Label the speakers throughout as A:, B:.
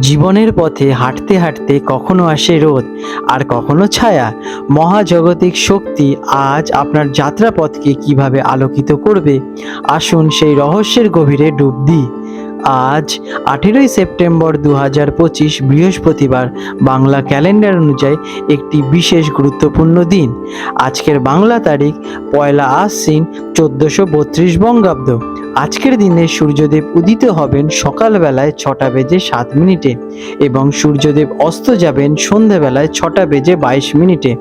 A: জীবনের পথে হাঁটতে হাঁটতে কখনো আসে রোদ আর কখনো ছায়া। মহাজাগতিক শক্তি আজ আপনার যাত্রাপথকে কীভাবে আলোকিত করবে? আসুন সেই রহস্যের গভীরে ডুব দিই। আজ আঠেরোই সেপ্টেম্বর দু হাজার পঁচিশ বৃহস্পতিবার বাংলা ক্যালেন্ডার অনুযায়ী একটি বিশেষ গুরুত্বপূর্ণ দিন। আজকের বাংলা তারিখ পয়লা আশ্বিন চোদ্দোশো বত্রিশ বঙ্গাব্দ। আজকের দিনে সূর্যদেব উদিত হবেন সকালবেলায় ছটা বেজে সাত মিনিটে এবং সূর্যদেব অস্ত যাবেন সন্ধেবেলায় ছটা বেজে বাইশ মিনিটে।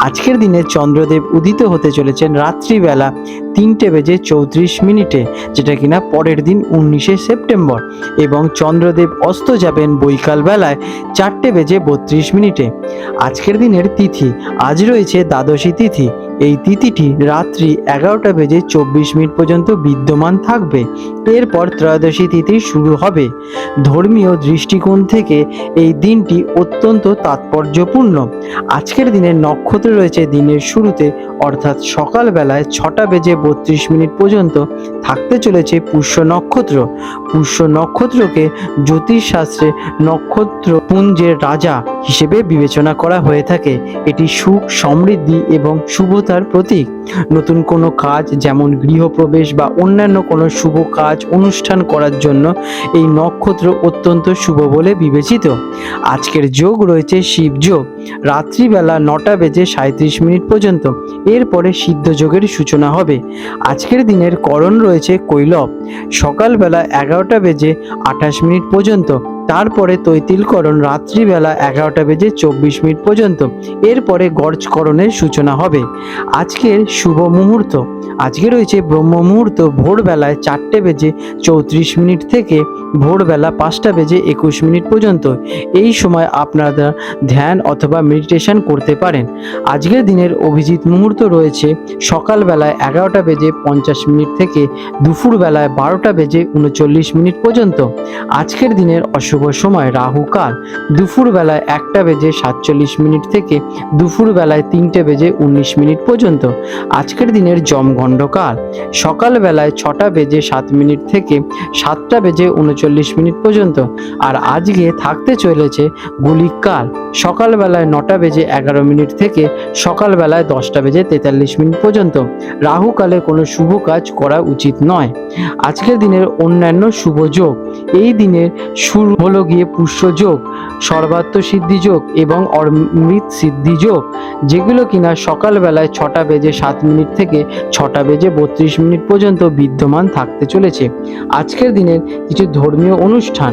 A: আজকের দিনে চন্দ্রদেব উদিত হতে চলেছেন রাত্রিবেলা তিনটে বেজে চৌত্রিশ মিনিটে, যেটা কিনা পরের দিন উনিশে সেপ্টেম্বর এবং চন্দ্রদেব অস্ত যাবেন বৈকাল বেলায় চারটে বেজে বত্রিশ মিনিটে। আজকের দিনের তিথি, আজ রয়েছে দ্বাদশী তিথি। এই তিথিটি রাত্রি এগারোটা বেজে চব্বিশ মিনিট পর্যন্ত বিদ্যমান থাকবে। এরপর ত্রয়োদশী তিথি শুরু হবে। ধর্মীয় দৃষ্টিকোণ থেকে এই দিনটি অত্যন্ত তাৎপর্যপূর্ণ। আজকের দিনের নক্ষত্র রয়েছে দিনের শুরুতে, অর্থাৎ সকালবেলায় ছটা বেজে বত্রিশ মিনিট পর্যন্ত থাকতে চলেছে পুষ্য নক্ষত্র। পুষ্য নক্ষত্রকে জ্যোতিষশাস্ত্রে নক্ষত্র পুঞ্জের রাজা হিসেবে বিবেচনা করা হয়ে থাকে। এটি সুখ, সমৃদ্ধি এবং শুভতার প্রতীক। নতুন কোনো কাজ যেমন গৃহপ্রবেশ বা অন্যান্য কোনো শুভ কাজ অনুষ্ঠান করার জন্য এই নক্ষত্র অত্যন্ত শুভ বলে বিবেচিত। আজকের যোগ রয়েছে শিব যোগ। রাত্রিবেলা নটা বেজে সাঁত্রিশ মিনিট পর্যন্ত। এরপরে সিদ্ধ যোগের সূচনা হবে। আজকের দিনের করণ রয়েছে কৈলব। সকালবেলা এগারোটা বেজে আঠাশ মিনিট পর্যন্ত। তারপরে তৈতিলকরণ রাত্রিবেলা এগারোটা বেজে চব্বিশ মিনিট পর্যন্ত। এরপরে গর্জকরণের সূচনা হবে। আজকের শুভ মুহূর্ত। আজকে রয়েছে ব্রহ্ম মুহূর্ত ভোরবেলায় চারটে বেজে চৌত্রিশ মিনিট থেকে ভোরবেলা পাঁচটা বেজে একুশ মিনিট পর্যন্ত। এই সময় আপনারা ধ্যান অথবা মেডিটেশন করতে পারেন। আজকের দিনের অভিজিৎ মুহূর্ত রয়েছে সকালবেলায় এগারোটা বেজে পঞ্চাশ মিনিট থেকে দুপুরবেলায় বারোটা বেজে উনচল্লিশ মিনিট পর্যন্ত। আজকের দিনের অশুভ সময়, রাহু কাল। দুপুরবেলায় একটা বেজে সাতচল্লিশ মিনিট থেকে দুপুরবেলায় তিনটে বেজে উনিশ মিনিট পর্যন্ত। আজকের দিনের জমগণ্ডকাল সকালবেলায় ছটা বেজে সাত মিনিট থেকে সাতটা বেজে উনচল্লিশ মিনিট পর্যন্ত। আর আজকে থাকতে চলেছে গুলিকাল সকালবেলায় নটা বেজে এগারো মিনিট থেকে সকালবেলায় দশটা বেজে তেতাল্লিশ মিনিট পর্যন্ত। রাহুকালে কোনো শুভ কাজ করা উচিত নয়। আজকের দিনের অন্যান্য শুভ যোগ। এই দিনের শুরু হলো গিয়ে পুষ্য যোগ, সর্বাত্ম সিদ্ধি যোগ এবং অমৃত সিদ্ধি যোগ, যেগুলো কিনা সকালবেলায় ছটা বেজে সাত মিনিট থেকে ছটা বেজে বত্রিশ মিনিট পর্যন্ত বিদ্যমান থাকতে চলেছে। আজকের দিনের কিছু ধর্মীয় অনুষ্ঠান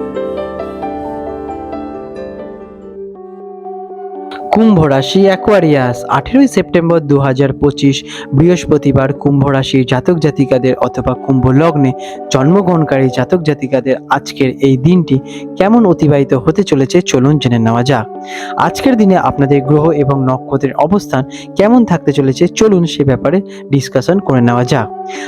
A: কুম্ভ রাশি অ্যাকোয়ারিয়াস আঠেরোই সেপ্টেম্বর দু হাজার পঁচিশ, বৃহস্পতিবার কুম্ভ রাশির জাতক জাতিকাদের অথবা কুম্ভ লগ্নে জন্মগ্রহণকারী জাতক জাতিকাদের আজকের এই দিনটি কেমন অতিবাহিত হতে চলেছে চলুন জেনে নেওয়া যাক। আজকের দিনে আপনাদের গ্রহ এবং নক্ষত্রের অবস্থান কেমন থাকতে চলেছে চলুন সে ব্যাপারে ডিসকাশন করে নেওয়া যাক।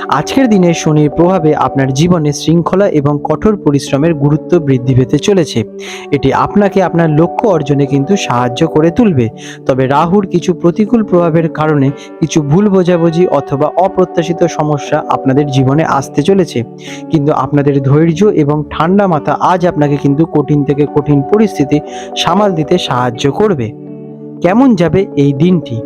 A: আজকের দিনে শনির প্রভাবে আপনার জীবনে শৃঙ্খলা এবং কঠোর পরিশ্রমের গুরুত্ব বৃদ্ধি পেতে চলেছে। এটি আপনাকে আপনার লক্ষ্য অর্জনে কিন্তু সাহায্য করে তুলবে। তবে রাহুর কিছু প্রতিকূল প্রভাবের কারণে কিছু ভুল বোঝাবুঝি অথবা অপ্রত্যাশিত সমস্যা আপনাদের জীবনে আসতে চলেছে। কিন্তু আপনাদের ধৈর্য এবং ঠান্ডা মাথা আজ আপনাকে কিন্তু কঠিন থেকে কঠিন পরিস্থিতি সামাল দিতে সাহায্য করবে। কেমন যাবে এই দিনটি?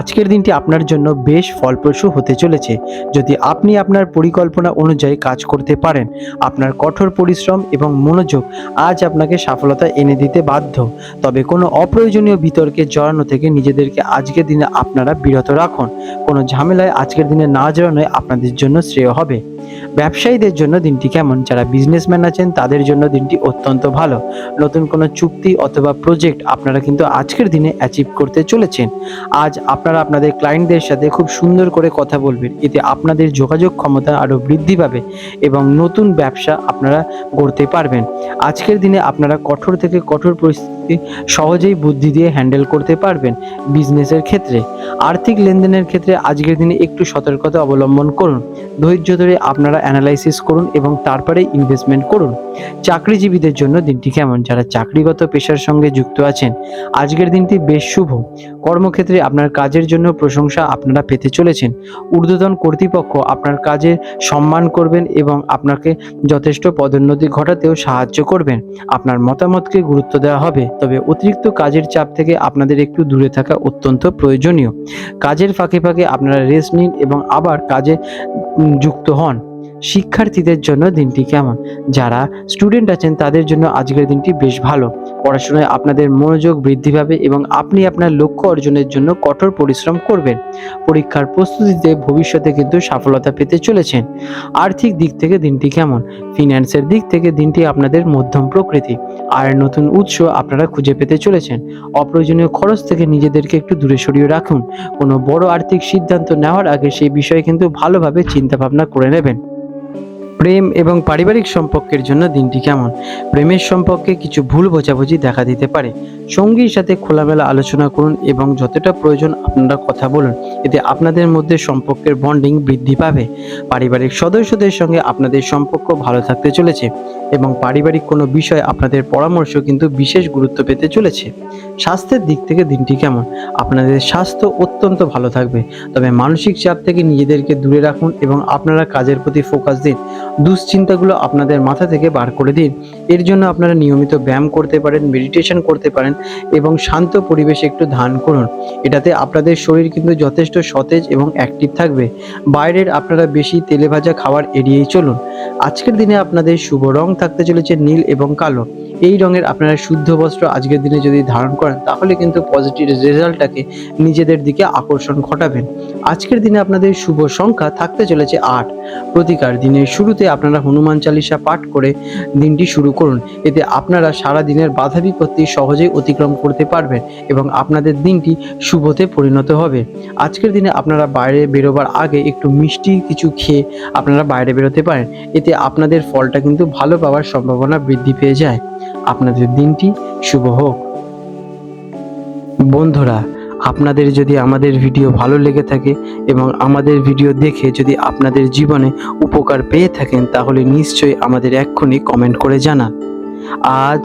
A: আজকের দিনটি আপনার জন্য বেশ ফলপ্রসূ হতে চলেছে। যদি আপনি আপনার পরিকল্পনা অনুযায়ী কাজ করতে পারেন, আপনার কঠোর পরিশ্রম এবং মনোযোগ আজ আপনাকে সফলতা এনে দিতে বাধ্য। তবে কোনো অপ্রয়োজনীয় বিতর্কে জড়ানো থেকে নিজেদেরকে আজকের দিনে আপনারা বিরত রাখুন। কোনো ঝামেলায় আজকের দিনে না জড়ানোই আপনাদের জন্য শ্রেয় হবে। ব্যবসায়ীদের জন্য দিনটি কেমন? যারা বিজনেসম্যান আছেন, তাদের জন্য দিনটি অত্যন্ত ভালো। নতুন কোনো চুক্তি অথবা প্রজেক্ট আপনারা কিন্তু আজকের দিনে অ্যাচিভ করতে চলেছেন। আজ আপনারা আপনাদের ক্লায়েন্টদের সাথে খুব সুন্দর করে কথা বলবেন। এতে আপনাদের যোগাযোগ ক্ষমতা আরও বৃদ্ধি পাবে এবং নতুন ব্যবসা আপনারা গড়তে পারবেন। আজকের দিনে আপনারা কঠোর থেকে কঠোর পরিস্থিতি সহজেই বুদ্ধি দিয়ে হ্যান্ডেল করতে পারবেন বিজনেসের ক্ষেত্রে। আর্থিক লেনদেনের ক্ষেত্রে আজকের দিনে একটু সতর্কতা অবলম্বন করুন। ধৈর্য ধরে আপনারা অ্যানালাইসিস করুন এবং তারপরে ইনভেস্টমেন্ট করুন। চাকরিজীবীদের জন্য দিনটি কেমন? যারা চাকরিগত পেশার সঙ্গে যুক্ত আছেন, আজকের দিনটি বেশ শুভ। কর্মক্ষেত্রে আপনার কাজের জন্য প্রশংসা আপনারা পেতে চলেছেন। ঊর্ধ্বতন কর্তৃপক্ষ আপনার কাজের সম্মান করবেন এবং আপনাকে যথেষ্ট পদোন্নতি ঘটাতেও সাহায্য করবেন। আপনার মতামতকে গুরুত্ব দেওয়া হবে। তবে অতিরিক্ত কাজের চাপ থেকে আপনাদের একটু দূরে থাকা অত্যন্ত প্রয়োজনীয়। কাজের ফাঁকে ফাঁকে আপনারা রেস্ট নিন এবং আবার কাজে যুক্ত হন। শিক্ষার্থীদের জন্য দিনটি কেমন? যারা স্টুডেন্ট আছেন, তাদের জন্য আজকের দিনটি বেশ ভালো। পড়াশোনায় আপনাদের মনোযোগ বৃদ্ধি পাবে এবং আপনি আপনার লক্ষ্য অর্জনের জন্য কঠোর পরিশ্রম করবেন। পরীক্ষার প্রস্তুতিতে ভবিষ্যতে কিন্তু সফলতা পেতে চলেছেন। আর্থিক দিক থেকে দিনটি কেমন? ফিন্যান্সের দিক থেকে দিনটি আপনাদের মধ্যম প্রকৃতি। আর নতুন উৎস আপনারা খুঁজে পেতে চলেছেন। অপ্রয়োজনীয় খরচ থেকে নিজেদেরকে একটু দূরে সরিয়ে রাখুন। কোনো বড় আর্থিক সিদ্ধান্ত নেওয়ার আগে সেই বিষয়ে কিন্তু ভালোভাবে চিন্তা ভাবনা করে নেবেন। প্রেম এবং পারিবারিক সম্পর্কের জন্য দিনটি কেমন? প্রেমের সম্পর্কে কিছু ভুল বোঝাবুঝি দেখা দিতে পারে। সঙ্গীর সাথে খোলামেলা আলোচনা করুন এবং যতটা প্রয়োজন আপনারা কথা বলুন। এতে আপনাদের মধ্যে সম্পর্কের বন্ডিং বৃদ্ধি পাবে। পারিবারিক সদস্যদের সঙ্গে আপনাদের সম্পর্ক ভালো থাকতে চলেছে এবং পারিবারিক কোনো বিষয় আপনাদের পরামর্শ কিন্তু বিশেষ গুরুত্ব পেতে চলেছে। স্বাস্থ্যের দিক থেকে দিনটি কেমন? আপনাদের স্বাস্থ্য অত্যন্ত ভালো থাকবে। তবে মানসিক চাপ থেকে নিজেদেরকে দূরে রাখুন এবং আপনারা কাজের প্রতি ফোকাস দিন। দুশ্চিন্তাগুলো আপনাদের মাথা থেকে বার করে দিন। এর জন্য আপনারা নিয়মিত ব্যায়াম করতে পারেন মেডিটেশন করতে পারেন এবং শান্ত পরিবেশে একটু ধ্যান করুন। এটাতে আপনাদের শরীর কিন্তু যথেষ্ট সতেজ এবং অ্যাক্টিভ থাকবে। বাইরের আপনারা বেশি তেলে ভাজা খাবার এড়িয়েই চলুন। আজকের দিনে আপনাদের শুভ রং থাকতে চলেছে নীল এবং কালো। এই রঙের আপনারা শুদ্ধ বস্ত্র আজকের দিনে যদি ধারণ করেন, তাহলে কিন্তু পজিটিভ রেজাল্টটাকে নিজেদের দিকে আকর্ষণ ঘটাবেন। আজকের দিনে আপনাদের শুভ সংখ্যা থাকতে চলেছে আট। প্রতিকার দিনের শুরুতে আপনারা হনুমান চালিসা পাঠ করে দিনটি শুরু করুন। এতে আপনারা সারা দিনের বাধা বিপত্তি সহজেই অতিক্রম করতে পারবেন এবং আপনাদের দিনটি শুভতে পরিণত হবে। আজকের দিনে আপনারা বাইরে বেরোবার আগে একটু মিষ্টি কিছু খেয়ে আপনারা বাইরে বেরোতে পারেন। এতে আপনাদের ফলটা কিন্তু ভালো পাওয়ার সম্ভাবনা বৃদ্ধি পেয়ে যায়। আপনাদের দিনটি শুভ হোক। বন্ধুরা, আপনাদের যদি আমাদের ভিডিও ভালো লেগে থাকে এবং আমাদের ভিডিও দেখে যদি আপনাদের জীবনে উপকার পেয়ে থাকেন, তাহলে নিশ্চয়ই আমাদের এক্ষুনি কমেন্ট করে জানান। আজ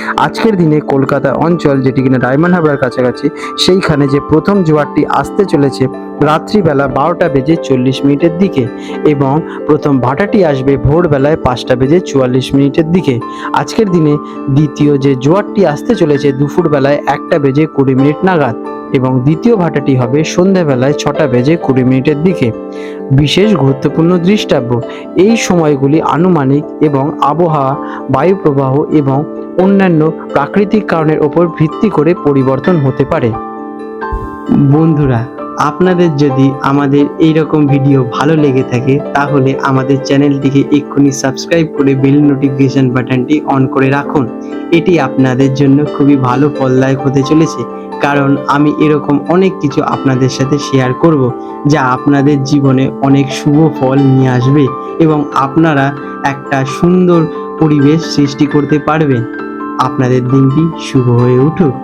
A: আজকের দিনে কলকাতা অঞ্চল যেটি কিনা ডায়মন্ড হাবড়ার কাছাকাছি, সেইখানে যে প্রথম জোয়ারটি আসতে চলেছে রাত্রিবেলা বারোটা বেজে চল্লিশ মিনিটের দিকে এবং প্রথম ভাটাটি আসবে ভোরবেলায় পাঁচটা বেজে চুয়াল্লিশ মিনিটের দিকে। আজকের দিনে দ্বিতীয় যে জোয়ারটি আসতে চলেছে দুপুরবেলায় একটা বেজে কুড়ি মিনিট নাগাদ এবং দ্বিতীয় ভাটাটি হবে সন্ধ্যাবেলায় ছটা বেজে কুড়ি মিনিটের দিকে। বিশেষ গুরুত্বপূর্ণ দৃষ্টাব্য, এই সময়গুলি আনুমানিক এবং আবহাওয়া বায়ু প্রবাহ এবং অন্যান্য প্রাকৃতিক কারণের ওপর ভিত্তি করে পরিবর্তন হতে পারে। বন্ধুরা, আপনাদের যদি আমাদের এই রকম ভিডিও ভালো লেগে থাকে, তাহলে আমাদের চ্যানেলটিকে এক্ষুনি সাবস্ক্রাইব করে বেল নোটিফিকেশন বাটনটি অন করে রাখুন। এটি আপনাদের জন্য খুবই ভালো ফলদায়ক হতে চলেছে, কারণ আমি এরকম অনেক কিছু আপনাদের সাথে শেয়ার করব, যা আপনাদের জীবনে অনেক শুভ ফল নিয়ে আসবে এবং আপনারা একটা সুন্দর পরিবেশ সৃষ্টি করতে পারবেন আপনাদের দিনটি শুভ হয়ে উঠুক।